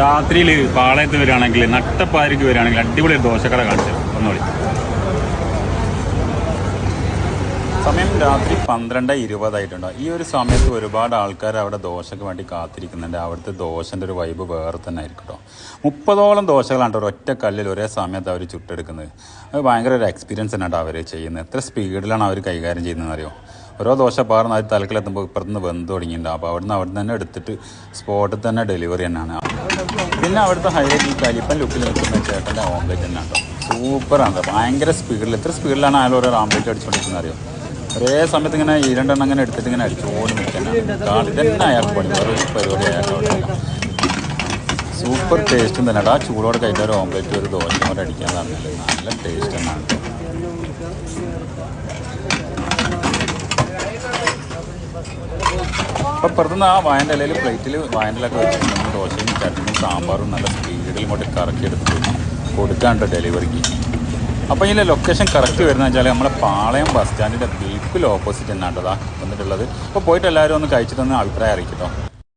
രാത്രിയിൽ പാളയത്ത് വരികയാണെങ്കിൽ നട്ടപ്പാരിക്ക് വരികയാണെങ്കിൽ അടിപൊളി ദോശക്കട കാണിച്ചു ഒന്നുകൂടി സമയം രാത്രി പന്ത്രണ്ട് ഇരുപതായിട്ടുണ്ട്. ഈ ഒരു സമയത്ത് ഒരുപാട് ആൾക്കാർ അവിടെ ദോശയ്ക്ക് വേണ്ടി കാത്തിരിക്കുന്നുണ്ട്. അവിടുത്തെ ദോശന്റെ ഒരു വൈബ് വേറെ തന്നെ ആയിരിക്കും കേട്ടോ. മുപ്പതോളം ദോശകളാണ് ഒറ്റ കല്ലിൽ ഒരേ സമയത്ത് അവർ ചുട്ടെടുക്കുന്നത്. അത് ഭയങ്കര ഒരു എക്സ്പീരിയൻസ് തന്നെയാണ് അവർ ചെയ്യുന്നത്. എത്ര സ്പീഡിലാണ് അവർ കൈകാര്യം ചെയ്യുന്നതെന്ന് അറിയോ ഓരോ ദോശ പാർന്ന് അത് തലക്കിലെത്തുമ്പോൾ ഇപ്പുറത്തുനിന്ന് വെന്ത് തുടങ്ങിയിട്ടുണ്ടാവും അപ്പോൾ അവിടുന്ന് അവിടെ തന്നെ എടുത്തിട്ട് സ്പോട്ടിൽ തന്നെ ഡെലിവറി തന്നെയാണ്. പിന്നെ അവിടുത്തെ ഹൈലൈറ്റ് ഈ കലിപ്പൻ ലുക്കിൽ നിൽക്കുന്ന ചേട്ടന്റെ ഓംലെറ്റ് തന്നെ കേട്ടോ. സൂപ്പറാണ് ഭയങ്കര സ്പീഡിൽ എത്ര സ്പീഡിലാണ് അയാൾ ഓരോ ഓംലേറ്റ് അടിച്ചുകൊണ്ടിരിക്കുന്നത് അറിയോ? ഒരേ സമയത്ത് ഇങ്ങനെ ഈ രണ്ടെണ്ണം അങ്ങനെ എടുത്തിട്ട് ഇങ്ങനെ അടിച്ചോടി നിൽക്കാനാണ് ഇതന്നെ അയാൾക്ക് പണി. ഒരു പരിപാടി സൂപ്പർ ടേസ്റ്റും തന്നെ ആ ചൂടോടെ കഴിഞ്ഞ ഒരു ഓംലെറ്റ് ഒരു ദോശ കൂടെ അടിക്കാൻ നല്ല ടേസ്റ്റ് തന്നെയാണ് അപ്പം പുറത്തുനിന്ന് ആ വായന്റെ ഇലയിൽ പ്ലേറ്റിൽ വായന്റെ ഇലൊക്കെ നമ്മൾ ദോശയും ചട്നിയും സാമ്പാറും നല്ല സ്പീഡിൽ ഇങ്ങോട്ട് കറക്കി എടുത്ത് കൊടുക്കാണ്ട് ഡെലിവറിക്ക്. അപ്പോൾ ഇതിന്റെ ലൊക്കേഷൻ കറക്റ്റ് വരുന്നത് വെച്ചാൽ നമ്മളെ പാളയം ബസ് സ്റ്റാൻഡിന്റെ ബിൽക്കിൽ ഓപ്പോസിറ്റ് എന്നാണ് കേട്ടോ വന്നിട്ടുള്ളത്. അപ്പോൾ പോയിട്ട് എല്ലാവരും ഒന്ന് കഴിച്ചിട്ടൊന്ന് അഭിപ്രായം അറിയിക്കട്ടോ.